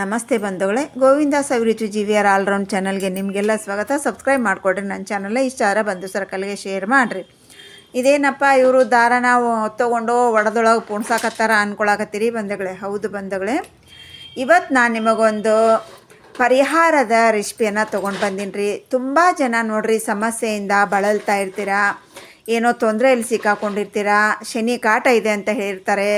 ನಮಸ್ತೆ ಬಂಧುಗಳೇ. Govinda Saviruchi G V R all round ಚಾನಲ್ಗೆ ನಿಮಗೆಲ್ಲ ಸ್ವಾಗತ. ಸಬ್ಸ್ಕ್ರೈಬ್ ಮಾಡಿಕೊಡ್ರಿ. ನನ್ನ ಚಾನಲ್ಲೇ ಇಷ್ಟ ಆರ ಬಂಧು ಸರ್ಕಲ್ಗೆ ಶೇರ್ ಮಾಡಿರಿ. ಇದೇನಪ್ಪ, ಇವರು ದಾರನ ತೊಗೊಂಡು ಒಡೆದೊಳಗೆ ಪುಣ್ಸಾಕತ್ತಾರ ಅನ್ಕೊಳಕತ್ತೀರಿ ಬಂಧುಗಳೇ. ಹೌದು ಬಂಧುಗಳೇ. ಇವತ್ತು ನಾನು ನಿಮಗೊಂದು ಪರಿಹಾರದ ರೆಸಿಪಿಯನ್ನು ತೊಗೊಂಡು ಬಂದೀನಿ ರೀ ತುಂಬ ಜನ ನೋಡಿರಿ ಸಮಸ್ಯೆಯಿಂದ ಬಳಲ್ತಾ ಇರ್ತೀರಾ. ಏನೋ ತೊಂದರೆಯಲ್ಲಿ ಸಿಕ್ಕಾಕೊಂಡಿರ್ತೀರಾ? ಶನಿ ಕಾಟ ಇದೆ ಅಂತ ಹೇಳಿರ್ತಾರೆ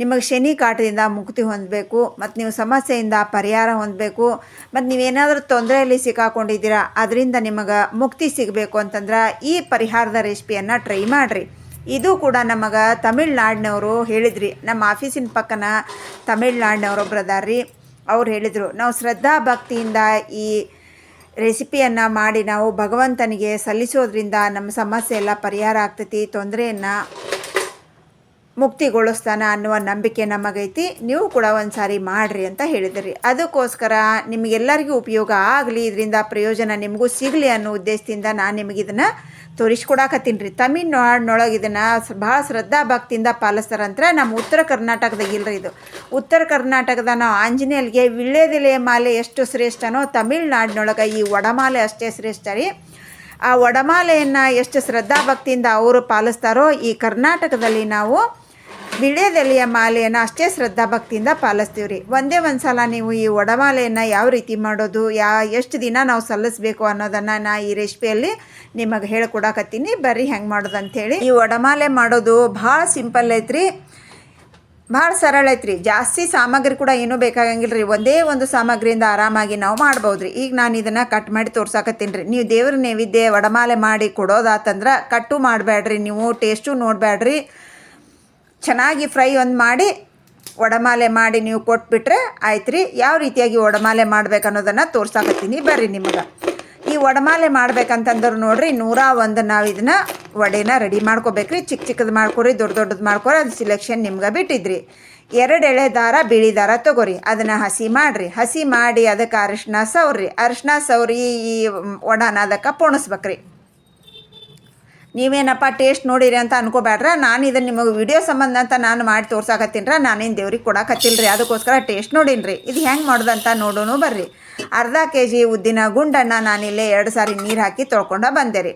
ನಿಮಗೆ ಶನಿ ಕಾಟದಿಂದ ಮುಕ್ತಿ ಹೊಂದಬೇಕು. ಮತ್ತು ನೀವು ಸಮಸ್ಯೆಯಿಂದ ಪರಿಹಾರ ಹೊಂದಬೇಕು. ಮತ್ತು ನೀವೇನಾದರೂ ತೊಂದರೆಯಲ್ಲಿ ಸಿಕ್ಕಾಕೊಂಡಿದ್ದೀರಾ, ಅದರಿಂದ ನಿಮಗೆ ಮುಕ್ತಿ ಸಿಗಬೇಕು ಅಂತಂದ್ರೆ ಈ ಪರಿಹಾರದ ರೆಸಿಪಿಯನ್ನು ಟ್ರೈ ಮಾಡಿರಿ. ಇದು ಕೂಡ ನಮಗೆ ತಮಿಳ್ನಾಡಿನವರು ಹೇಳಿದ್ರಿ. ನಮ್ಮ ಆಫೀಸಿನ ಪಕ್ಕನ ತಮಿಳ್ನಾಡಿನವರೊಬ್ಬರದಾರ್ರಿ ಅವ್ರು ಹೇಳಿದರು, ನಾವು ಶ್ರದ್ಧಾ ಭಕ್ತಿಯಿಂದ ಈ ರೆಸಿಪಿಯನ್ನು ಮಾಡಿ ನಾವು ಭಗವಂತನಿಗೆ ಸಲ್ಲಿಸೋದ್ರಿಂದ ನಮ್ಮ ಸಮಸ್ಯೆ ಎಲ್ಲ ಪರಿಹಾರ ಆಗ್ತೈತಿ ತೊಂದರೆಯನ್ನು ಮುಕ್ತಿಗೊಳಿಸ್ತಾನ ಅನ್ನುವ ನಂಬಿಕೆ ನಮಗೈತಿ. ನೀವು ಕೂಡ ಒಂದು ಸಾರಿ ಮಾಡಿರಿ ಅಂತ ಹೇಳಿದ್ರಿ. ಅದಕ್ಕೋಸ್ಕರ ನಿಮಗೆಲ್ಲರಿಗೂ ಉಪಯೋಗ ಆಗಲಿ, ಇದರಿಂದ ಪ್ರಯೋಜನ ನಿಮಗೂ ಸಿಗಲಿ ಅನ್ನೋ ಉದ್ದೇಶದಿಂದ ನಾನು ನಿಮಗೆ ಇದನ್ನು ತೋರಿಸ್ಕೊಡಕತ್ತೀನಿ ರೀ. ತಮಿಳ್ನಾಡಿನೊಳಗೆ ಇದನ್ನು ಭಾಳ ಶ್ರದ್ಧಾ ಭಕ್ತಿಯಿಂದ ಪಾಲಿಸ್ತಾರಂದ್ರೆ ನಮ್ಮ ಉತ್ತರ ಕರ್ನಾಟಕದಾಗ ಇಲ್ಲರಿ ಇದು. ಉತ್ತರ ಕರ್ನಾಟಕದ ನಾವು ಆಂಜನೇಯಲ್ಗೆ ವಿಳ್ಳೆದೆಲೆ ಮಾಲೆ ಎಷ್ಟು ಶ್ರೇಷ್ಠನೋ ತಮಿಳ್ನಾಡಿನೊಳಗೆ ಈ ಒಡಮಾಲೆ ಅಷ್ಟೇ ಶ್ರೇಷ್ಠ ರೀ. ಆ ಒಡಮಾಲೆಯನ್ನು ಎಷ್ಟು ಶ್ರದ್ಧಾ ಭಕ್ತಿಯಿಂದ ಅವರು ಪಾಲಿಸ್ತಾರೋ ಈ ಕರ್ನಾಟಕದಲ್ಲಿ ನಾವು ವಿಳ್ಯದೆಲೆಯ ಮಾಲೆಯನ್ನು ಅಷ್ಟೇ ಶ್ರದ್ಧಾ ಭಕ್ತಿಯಿಂದ ಪಾಲಿಸ್ತೀವಿ ರೀ ಒಂದೇ ಒಂದು ಸಲ ನೀವು ಈ ಒಡಮಾಲೆಯನ್ನು ಯಾವ ರೀತಿ ಮಾಡೋದು, ಯಾ, ಎಷ್ಟು ದಿನ ನಾವು ಸಲ್ಲಿಸ್ಬೇಕು ಅನ್ನೋದನ್ನು ನಾ ಈ ರೆಸಿಪಿಯಲ್ಲಿ ನಿಮಗೆ ಹೇಳ್ಕೊಡಕತ್ತೀನಿ. ಬರ್ರಿ ಹೆಂಗೆ ಮಾಡೋದು ಅಂಥೇಳಿ ಈ ಒಡಮಾಲೆ ಮಾಡೋದು ಭಾಳ ಸಿಂಪಲ್ ಐತ್ರಿ. ಭಾಳ ಸರಳ ಐತ್ರಿ. ಜಾಸ್ತಿ ಸಾಮಗ್ರಿ ಕೂಡ ಏನೂ ಬೇಕಾಗಂಗಿಲ್ಲ ರೀ ಒಂದೇ ಒಂದು ಸಾಮಗ್ರಿಯಿಂದ ಆರಾಮಾಗಿ ನಾವು ಮಾಡ್ಬೋದು ರೀ ಈಗ ನಾನು ಇದನ್ನು ಕಟ್ ಮಾಡಿ ತೋರ್ಸಾಕತ್ತೀನಿ ರೀ ನೀವು ದೇವ್ರ ನೈವೇದ್ಯ ವಡಮಾಲೆ ಮಾಡಿ ಕೊಡೋದಾತಂದ್ರೆ ಕಟ್ಟು ಮಾಡಬೇಡ್ರಿ ನೀವು ಟೇಸ್ಟು ನೋಡಬೇಡ್ರಿ ಚೆನ್ನಾಗಿ ಫ್ರೈ ಒಂದು ಮಾಡಿ ಒಡಮಾಲೆ ಮಾಡಿ ನೀವು ಕೊಟ್ಬಿಟ್ರೆ ಆಯ್ತು ರೀ ಯಾವ ರೀತಿಯಾಗಿ ಒಡಮಾಲೆ ಮಾಡ್ಬೇಕು ಅನ್ನೋದನ್ನು ತೋರ್ಸಾಕತ್ತೀನಿ. ಬರ್ರಿ ನಿಮಗೆ. ಈ ಒಡಮಾಲೆ ಮಾಡ್ಬೇಕಂತಂದ್ರೆ ನೋಡಿರಿ ನೂರ ಒಂದು ನಾವು ಇದನ್ನ ವಡೆನ ರೆಡಿ ಮಾಡ್ಕೋಬೇಕ್ರಿ. ಚಿಕ್ಕ ಚಿಕ್ಕದು ಮಾಡ್ಕೊರಿ, ದೊಡ್ಡ ದೊಡ್ಡದು ಮಾಡ್ಕೊರಿ, ಅದು ಸಿಲೆಕ್ಷನ್ ನಿಮ್ಗೆ ಬಿಟ್ಟಿದ್ರಿ. ಎರಡು ಎಳೆ ದಾರ, ಬಿಳಿ ದಾರ ತೊಗೊರಿ. ಅದನ್ನು ಹಸಿ ಮಾಡಿರಿ. ಹಸಿ ಮಾಡಿ ಅದಕ್ಕೆ ಅರಿಶಿನ ಸವ್ರಿ. ಅರಿಶಿನ ಸವ್ರಿ ಈ ಒಡನ ಅದಕ್ಕೆ ಪೊಣಸ್ಬೇಕ್ರಿ. ನೀವೇನಪ್ಪ ಟೇಸ್ಟ್ ನೋಡಿರಿ ಅಂತ ಅನ್ಕೋಬೇಡ್ರ ನಾನು ಇದನ್ನು ನಿಮಗೆ ವಿಡಿಯೋ ಸಂಬಂಧ ಅಂತ ನಾನು ಮಾಡಿ ತೋರ್ಸಾಕತ್ತೀನ್ರ? ನಾನೇನು ದೇವ್ರಿಗೆ ಕೊಡಕತ್ತಿಲ್ಲ ರೀ ಅದಕ್ಕೋಸ್ಕರ ಟೇಸ್ಟ್ ನೋಡಿನ್ರಿ. ಇದು ಹೆಂಗೆ ಮಾಡೋದಂತ ನೋಡೋಣ ಬರ್ರಿ. ಅರ್ಧ ಕೆ ಜಿ ಉದ್ದಿನ ಗುಂಡನ್ನು ನಾನಿಲ್ಲೇ ಎರಡು ಸಾರಿ ನೀರು ಹಾಕಿ ತೊಳ್ಕೊಂಡು ಬಂದೆ ರೀ.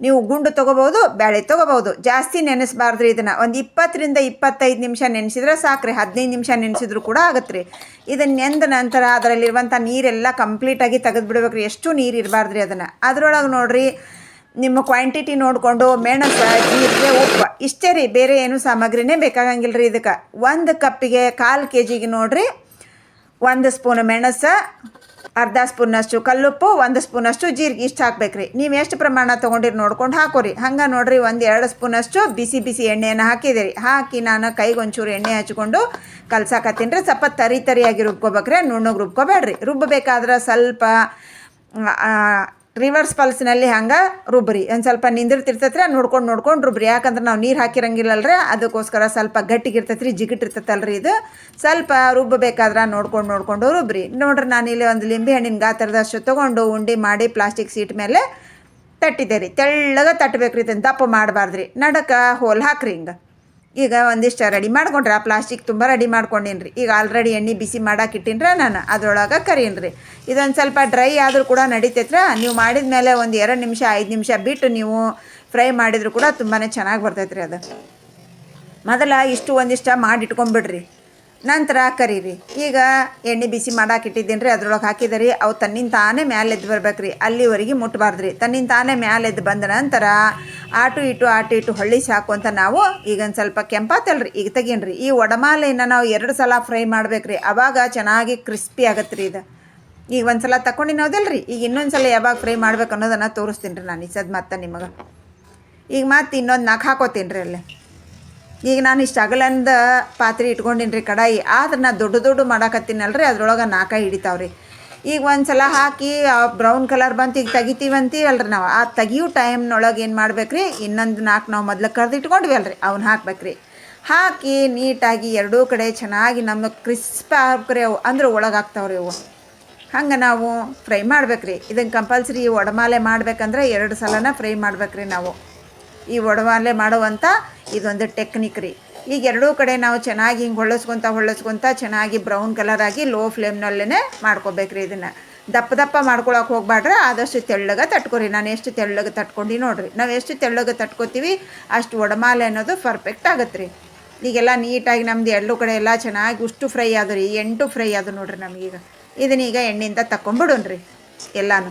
ನೀವು ಗುಂಡು ತೊಗೋಬೋದು ಬೇಳೆ ತೊಗೋಬೋದು ಜಾಸ್ತಿ ನೆನೆಸ್ಬಾರ್ದು ರೀ ಇದನ್ನು. ಒಂದು ಇಪ್ಪತ್ತರಿಂದ ಇಪ್ಪತ್ತೈದು ನಿಮಿಷ ನೆನೆಸಿದ್ರೆ ಸಾಕ್ರಿ. ಹದಿನೈದು ನಿಮಿಷ ನೆನೆಸಿದ್ರು ಕೂಡ ಆಗುತ್ತೆ ರೀ ಇದನ್ನು ನೆಂದ ನಂತರ ಅದರಲ್ಲಿರುವಂಥ ನೀರೆಲ್ಲ ಕಂಪ್ಲೀಟಾಗಿ ತೆಗೆದು ಬಿಡ್ಬೇಕು ರೀ ಎಷ್ಟು ನೀರು ಇರಬಾರ್ದು ರೀ ಅದನ್ನು. ಅದರೊಳಗೆ ನೋಡಿರಿ ನಿಮ್ಮ ಕ್ವಾಂಟಿಟಿ ನೋಡಿಕೊಂಡು ಮೆಣಸು, ಜೀರಿಗೆ, ಉಪ್ಪು, ಇಷ್ಟೇ ರೀ. ಬೇರೆ ಏನು ಸಾಮಗ್ರಿನೇ ಬೇಕಾಗಂಗಿಲ್ಲ ರೀ ಇದಕ್ಕೆ. ಒಂದು ಕಪ್ಪಿಗೆ ಕಾಲು ಕೆ ಜಿಗೆ ನೋಡಿರಿ. ಒಂದು ಸ್ಪೂನ್ ಮೆಣಸು, ಅರ್ಧ ಸ್ಪೂನಷ್ಟು ಕಲ್ಲುಪ್ಪು, ಒಂದು ಸ್ಪೂನಷ್ಟು ಜೀರಿಗೆ. ಇಷ್ಟು ಹಾಕ್ಬೇಕ್ರಿ. ನೀವು ಎಷ್ಟು ಪ್ರಮಾಣ ತೊಗೊಂಡಿರಿ ನೋಡ್ಕೊಂಡು ಹಾಕೋರಿ. ಹಂಗೆ ನೋಡಿರಿ, ಒಂದು ಎರಡು ಸ್ಪೂನಷ್ಟು ಬಿಸಿ ಬಿಸಿ ಎಣ್ಣೆಯನ್ನು ಹಾಕಿದಿರಿ. ಹಾಕಿ ನಾನು ಕೈಗೊಂಚೂರು ಎಣ್ಣೆ ಹಚ್ಕೊಂಡು ಕಲ್ಸಾಕತ್ತೀನಿ ರೀ. ಸ್ವಲ್ಪ ತರಿ ತರಿಯಾಗಿ ರುಬ್ಕೋಬೇಕ್ರಿ. ನುಣ್ಣಗೆ ರುಬ್ಕೋಬೇಡ್ರಿ. ರುಬ್ಬಬೇಕಾದ್ರೆ ಸ್ವಲ್ಪ ರಿವರ್ಸ್ ಪಲ್ಸ್ನಲ್ಲಿ ಹಂಗೆ ರುಬ್ರಿ. ಒಂದು ಸ್ವಲ್ಪ ನಿಂದಿರ್ತಿರ್ತೈತ್ರಿ ನೋಡ್ಕೊಂಡು ನೋಡ್ಕೊಂಡು ರುಬ್ರಿ. ಯಾಕಂದ್ರೆ ನಾವು ನೀರು ಹಾಕಿರಂಗಿಲ್ಲಲ್ರಿ, ಅದಕ್ಕೋಸ್ಕರ ಸ್ವಲ್ಪ ಗಟ್ಟಿಗಿರ್ತೈತ್ರಿ ಜಿಗಿಟ್ಟಿರ್ತೈತಲ್ರಿ ಇದು. ಸ್ವಲ್ಪ ರುಬ್ಬಬೇಕಾದ್ರೆ ನೋಡ್ಕೊಂಡು ನೋಡ್ಕೊಂಡು ರುಬ್ರಿ. ನೋಡ್ರಿ ನಾನು ಇಲ್ಲಿ ಒಂದು ಲಿಂಬೆ ಹಣ್ಣಿನ ಗಾತ್ರದಷ್ಟು ತೊಗೊಂಡು ಉಂಡೆ ಮಾಡಿ ಪ್ಲಾಸ್ಟಿಕ್ ಸೀಟ್ ಮೇಲೆ ತಟ್ಟಿದ್ದೆ ರೀ ತೆಳ್ಳಗೆ ತಟ್ಟಬೇಕ್ರಿ ಇದನ್ನು ದಪ್ಪ ಮಾಡಬಾರ್ದ್ರಿ. ನಡಕ್ಕೆ ಹೋಲ್ ಹಾಕ್ರಿ ಹಿಂಗೆ. ಈಗ ಒಂದಿಷ್ಟು ರೆಡಿ ಮಾಡ್ಕೊಂಡ್ರೆ. ಆ ಪ್ಲಾಸ್ಟಿಕ್ ತುಂಬ ರೆಡಿ ಮಾಡ್ಕೊಂಡೀನಿ ರೀ ಈಗ ಆಲ್ರೆಡಿ ಎಣ್ಣೆ ಬಿಸಿ ಮಾಡಕ್ಕೆ ಇಟ್ಟಿನ್ರಿ ನಾನು. ಅದ್ರೊಳಗೆ ಕರೀನಿ ರೀ ಇದೊಂದು ಸ್ವಲ್ಪ ಡ್ರೈ ಆದರೂ ಕೂಡ ನಡೀತೈತ್ರ. ನೀವು ಮಾಡಿದ ಮೇಲೆ ಒಂದು ಎರಡು ನಿಮಿಷ, ಐದು ನಿಮಿಷ ಬಿಟ್ಟು ನೀವು ಫ್ರೈ ಮಾಡಿದರೂ ಕೂಡ ತುಂಬಾ ಚೆನ್ನಾಗಿ ಬರ್ತೈತ್ರಿ ಅದು. ಮೊದಲ ಇಷ್ಟು ಒಂದಿಷ್ಟ ಮಾಡಿ ಇಟ್ಕೊಂಬಿಡ್ರಿ. ನಂತರ ಕರೀರಿ. ಈಗ ಎಣ್ಣೆ ಬಿಸಿ ಮಾಡಾಕಿಟ್ಟಿದ್ದೀನಿ ರೀ ಅದ್ರೊಳಗೆ ಹಾಕಿದರಿ. ಅವು ತನ್ನಿಂದ ತಾನೇ ಮ್ಯಾಲೆ ಎದ್ದು ಬರ್ಬೇಕು ರೀ ಅಲ್ಲಿವರೆಗೆ ಮುಟ್ಟಬಾರ್ದು ರೀ ತನ್ನಿಂದ ತಾನೇ ಮ್ಯಾಲೆ ಎದ್ದು ಬಂದ ನಂತರ ಆಟು ಇಟು, ಆಟು ಇಟ್ಟು ಹೊಳ್ಳಿ ಸಾಕು ಅಂತ ನಾವು ಈಗ ಒಂದು ಸ್ವಲ್ಪ ಕೆಂಪಾತಲ್ರಿ. ಈಗ ತೆಗೀನ್ರಿ. ಈ ಒಡಮಾಲೆಯನ್ನು ನಾವು ಎರಡು ಸಲ ಫ್ರೈ ಮಾಡ್ಬೇಕು ರೀ ಅವಾಗ ಚೆನ್ನಾಗಿ ಕ್ರಿಸ್ಪಿ ಆಗತ್ತೆ ರೀ ಇದು. ಈಗ ಒಂದು ಸಲ ತಗೊಂಡಿನೋದಲ್ಲ ರೀ ಈಗ ಇನ್ನೊಂದು ಸಲ ಯಾವಾಗ ಫ್ರೈ ಮಾಡ್ಬೇಕು ಅನ್ನೋದನ್ನು ತೋರಿಸ್ತೀನಿ ರೀ ನಾನು. ಇಸದ್ ಮತ್ತೆ ನಿಮಗೆ. ಈಗ ಮತ್ತೆ ಇನ್ನೊಂದು ನಾಲ್ಕು ಹಾಕೋತೀನಿ ರೀ ಅಲ್ಲಿ. ಈಗ ನಾನು ಇಷ್ಟು ಅಗಲಂದ ಪಾತ್ರೆ ಇಟ್ಕೊಂಡಿನಿ ರೀ ಕಡಾಯಿ. ಆದ್ರೆ ನಾ ದೊಡ್ಡ ದೊಡ್ಡ ಮಾಡಾಕತ್ತೀನಲ್ರಿ. ಅದ್ರೊಳಗೆ ನಾಲ್ಕಾಯಿ ಹಿಡಿತಾವ್ರಿ. ಈಗ ಒಂದು ಸಲ ಹಾಕಿ ಬ್ರೌನ್ ಕಲರ್ ಬಂತು ಈಗ ತೆಗಿತೀವಂತೀವಲ್ರಿ ನಾವು. ಆ ತೆಗಿಯೋ ಟೈಮ್ನೊಳಗೆ ಏನು ಮಾಡ್ಬೇಕ್ರಿ? ಇನ್ನೊಂದು ನಾಲ್ಕು ನಾವು ಮೊದಲು ಕರೆದಿಟ್ಕೊಂಡ್ವಿ ಅಲ್ರಿ, ಅವ್ನ ಹಾಕ್ಬೇಕ್ರಿ. ಹಾಕಿ ನೀಟಾಗಿ ಎರಡೂ ಕಡೆ ಚೆನ್ನಾಗಿ ನಮ್ಮ ಕ್ರಿಸ್ಪ್ ಹಾಕ್ರಿ ಅವು. ಅಂದ್ರೆ ಒಳಗೆ ಇವು ಹಂಗೆ ನಾವು ಫ್ರೈ ಮಾಡ್ಬೇಕ್ರಿ. ಇದನ್ನು ಕಂಪಲ್ಸರಿ ಒಡಮಾಲೆ ಮಾಡ್ಬೇಕಂದ್ರೆ ಎರಡು ಸಲನ ಫ್ರೈ ಮಾಡ್ಬೇಕ್ರಿ ನಾವು. ಈ ಒಡಮಾಲೆ ಮಾಡುವಂಥ ಇದೊಂದು ಟೆಕ್ನಿಕ್ ರೀ. ಈಗ ಎರಡೂ ಕಡೆ ನಾವು ಚೆನ್ನಾಗಿ ಹಿಂಗೆ ಹೊಳ್ಳಸ್ಕೊತ ಹೊಳ್ಳಸ್ಕೊತ ಚೆನ್ನಾಗಿ ಬ್ರೌನ್ ಕಲರ್ ಆಗಿ ಲೋ ಫ್ಲೇಮ್ನಲ್ಲೇ ಮಾಡ್ಕೋಬೇಕ್ರಿ ಇದನ್ನು. ದಪ್ಪ ದಪ್ಪ ಮಾಡ್ಕೊಳಕ್ಕೆ ಹೋಗ್ಬಾಡ್ರೆ ಆದಷ್ಟು ತೆಳ್ಳಗೆ ತಟ್ಕೊರಿ. ನಾನು ಎಷ್ಟು ತೆಳ್ಳಗೆ ತಟ್ಕೊಂಡು ನೋಡ್ರಿ. ನಾವು ಎಷ್ಟು ತೆಳ್ಳಗೆ ತಟ್ಕೊತೀವಿ, ಅಷ್ಟು ಒಡಮಾಲೆ ಅನ್ನೋದು ಪರ್ಫೆಕ್ಟ್ ಆಗುತ್ತೆ ರೀ ಈಗೆಲ್ಲ ನೀಟಾಗಿ ನಮ್ದು ಎರಡೂ ಕಡೆ ಎಲ್ಲ ಚೆನ್ನಾಗಿ ಉಷ್ಟು ಫ್ರೈ ಆದ್ರಿ, ಎಂಟು ಫ್ರೈ ಆದ ನೋಡ್ರಿ ನಮಗೀಗ. ಇದನ್ನೀಗ ಎಣ್ಣೆಯಿಂದ ರೀ ಎಲ್ಲಾನು.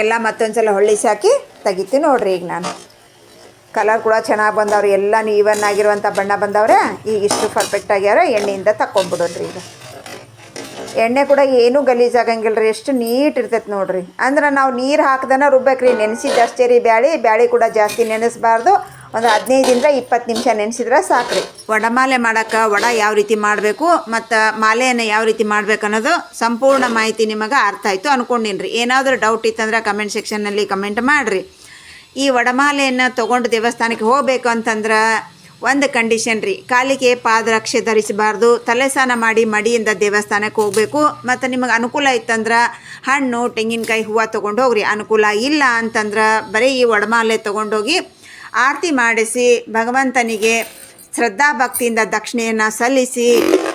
ಎಲ್ಲ ಮತ್ತೊಂದು ಸಲ ಹೊಳ್ಳಿಸಿ ಹಾಕಿ ತೆಗಿತೀನಿ ನೋಡ್ರಿ ಈಗ ನಾನು. ಕಲರ್ ಕೂಡ ಚೆನ್ನಾಗಿ ಬಂದವ್ರಿ, ಎಲ್ಲ ಈವನ್ ಆಗಿರುವಂಥ ಬಣ್ಣ ಬಂದವ್ರೆ, ಈಗ ಇಷ್ಟು ಪರ್ಫೆಕ್ಟ್ ಆಗ್ಯಾರ ಎಣ್ಣೆಯಿಂದ ತಕೊಂಬಿಡೋಣ್ರಿ ಈಗ. ಎಣ್ಣೆ ಕೂಡ ಏನೂ ಗಲೀಜಾಗಂಗಿಲ್ಲ ರೀ ಎಷ್ಟು ನೀಟ್ ಇರ್ತೈತೆ ನೋಡಿರಿ. ಅಂದ್ರೆ ನಾವು ನೀರು ಹಾಕ್ದನ ನೆನೆಸಿ ನೆನೆಸಿದ್ದಷ್ಟೇ ರೀ ಬ್ಯಾಳಿ ಬ್ಯಾಳಿ ಕೂಡ ಜಾಸ್ತಿ ನೆನೆಸ್ಬಾರ್ದು. ಒಂದು ಹದಿನೈದರಿಂದ ಇಪ್ಪತ್ತು ನಿಮಿಷ ನೆನೆಸಿದ್ರೆ ಸಾಕ್ರಿ. ವಡಮಾಲೆ ಮಾಡೋಕ್ಕೆ ವಡ ಯಾವ ರೀತಿ ಮಾಡಬೇಕು ಮತ್ತು ಮಾಲೆಯನ್ನು ಯಾವ ರೀತಿ ಮಾಡಬೇಕು ಅನ್ನೋದು ಸಂಪೂರ್ಣ ಮಾಹಿತಿ ನಿಮಗೆ ಅರ್ಥ ಆಯಿತು ಅನ್ಕೊಂಡಿನ್ರಿ. ರೀ ಏನಾದರೂ ಡೌಟ್ ಇತ್ತಂದ್ರೆ ಕಮೆಂಟ್ ಸೆಕ್ಷನ್ನಲ್ಲಿ ಕಮೆಂಟ್ ಮಾಡಿರಿ. ಈ ವಡಮಾಲೆಯನ್ನು ತೊಗೊಂಡು ದೇವಸ್ಥಾನಕ್ಕೆ ಹೋಗಬೇಕು ಅಂತಂದ್ರೆ ಒಂದು ಕಂಡೀಷನ್ ರೀ. ಕಾಲಿಗೆ ಪಾದರಕ್ಷೆ ಧರಿಸಬಾರ್ದು, ತಲೆ ಸ್ನಾನ ಮಾಡಿ ಮಡಿಯಿಂದ ದೇವಸ್ಥಾನಕ್ಕೆ ಹೋಗಬೇಕು. ಮತ್ತು ನಿಮಗೆ ಅನುಕೂಲ ಇತ್ತಂದ್ರೆ ಹಣ್ಣು, ತೆಂಗಿನಕಾಯಿ, ಹೂವು ತೊಗೊಂಡು ಹೋಗ್ರಿ ಅನುಕೂಲ ಇಲ್ಲ ಅಂತಂದ್ರೆ ಬರೀ ಈ ವಡಮಾಲೆ ತೊಗೊಂಡೋಗಿ ಆರತಿ ಮಾಡಿಸಿ ಭಗವಂತನಿಗೆ ಶ್ರದ್ಧಾ ಭಕ್ತಿಯಿಂದ ದಕ್ಷಿಣೆಯನ್ನು ಸಲ್ಲಿಸಿ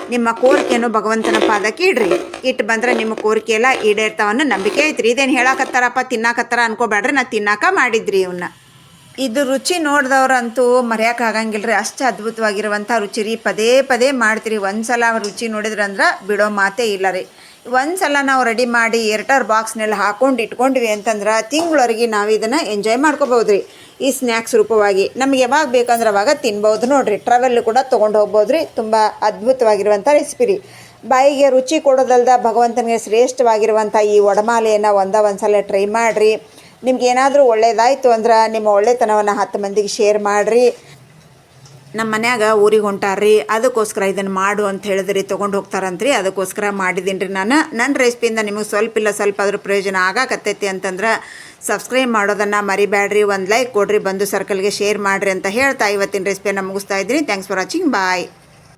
ನಿಮ್ಮ ಕೋರಿಕೆಯನ್ನು ಭಗವಂತನ ಪಾದಕ್ಕೆ ಇಡ್ರಿ. ಇಟ್ಟು ಬಂದ್ರೆ ನಿಮ್ಮ ಕೋರಿಕೆ ಎಲ್ಲ ಈಡೇರ್ತಾವನ್ನು ನಂಬಿಕೆ ಐತ್ರಿ. ಇದೇನು ಹೇಳಕತ್ತಾರಪ್ಪ, ತಿನ್ನಾಕತ್ತಾರ ಅನ್ಕೋಬೇಡ್ರಿ ನಾ ತಿನ್ನಾಕ ಮಾಡಿದ್ರಿ ಇವನ್ನ ಇದು ರುಚಿ ನೋಡಿದವ್ರಂತೂ ಮರೆಯೋಕ್ಕಾಗಂಗಿಲ್ಲ ರೀ ಅಷ್ಟು ಅದ್ಭುತವಾಗಿರುವಂಥ ರುಚಿ ರೀ. ಪದೇ ಪದೇ ಮಾಡ್ತೀರಿ. ಒಂದು ಸಲ ರುಚಿ ನೋಡಿದ್ರಂದ್ರೆ ಬಿಡೋ ಮಾತೇ ಇಲ್ಲ ರೀ. ಒಂದು ಸಲ ನಾವು ರೆಡಿ ಮಾಡಿ ಎರಟರ್ ಬಾಕ್ಸ್ನಲ್ಲಿ ಹಾಕೊಂಡು ಇಟ್ಕೊಂಡ್ವಿ ಅಂತಂದ್ರೆ ತಿಂಗಳವರೆಗೆ ನಾವು ಇದನ್ನು ಎಂಜಾಯ್ ಮಾಡ್ಕೋಬೋದು ರೀ ಈ ಸ್ನ್ಯಾಕ್ಸ್ ರೂಪವಾಗಿ. ನಮ್ಗೆ ಯಾವಾಗ ಬೇಕಂದ್ರೆ ಅವಾಗ ತಿನ್ಬೋದು ನೋಡಿರಿ. ಟ್ರಾವೆಲ್ ಕೂಡ ತೊಗೊಂಡು ಹೋಗ್ಬೋದು ರೀ ತುಂಬ ಅದ್ಭುತವಾಗಿರುವಂಥ ರೆಸಿಪಿ ರೀ. ಬಾಯಿಗೆ ರುಚಿ ಕೊಡೋದಲ್ದ ಭಗವಂತನಿಗೆ ಶ್ರೇಷ್ಠವಾಗಿರುವಂಥ ಈ ಒಡಮಾಲೆಯನ್ನು ಒಂದ ಒಂದು ಟ್ರೈ ಮಾಡಿರಿ. ನಿಮ್ಗೆ ಏನಾದರೂ ಒಳ್ಳೆಯದಾಯಿತು ಅಂದ್ರೆ ನಿಮ್ಮ ಒಳ್ಳೆತನವನ್ನು ಹತ್ತು ಮಂದಿಗೆ ಶೇರ್ ಮಾಡಿರಿ. ನಮ್ಮ ಮನ್ಯಾಗ ಊರಿಗೆ ಹೊಂಟಾರ್ರಿ, ಅದಕ್ಕೋಸ್ಕರ ಇದನ್ನು ಮಾಡು ಅಂತ ಹೇಳಿದ್ರಿ, ತೊಗೊಂಡು ಹೋಗ್ತಾರಂತ್ರಿ, ಅದಕ್ಕೋಸ್ಕರ ಮಾಡಿದ್ದೀನಿ ರೀ ನಾನು ನನ್ನ ರೆಸಿಪಿಯಿಂದ ನಿಮಗೆ ಸ್ವಲ್ಪ ಇಲ್ಲ ಸ್ವಲ್ಪ ಅದ್ರ ಪ್ರಯೋಜನ ಆಗಾಕತ್ತೈತಿ ಅಂತಂದ್ರೆ ಸಬ್ಸ್ಕ್ರೈಬ್ ಮಾಡೋದನ್ನು ಮರಿಬೇಡ್ರಿ ಒಂದು ಲೈಕ್ ಕೊಡ್ರಿ ಬಂದು ಸರ್ಕಲ್ಗೆ ಶೇರ್ ಮಾಡಿರಿ ಅಂತ ಹೇಳ್ತಾ ಇವತ್ತಿನ ರೆಸಿಪಿಯನ್ನು ಮುಗಿಸ್ತಾ ಇದ್ದೀನಿ. Thanks for watching bye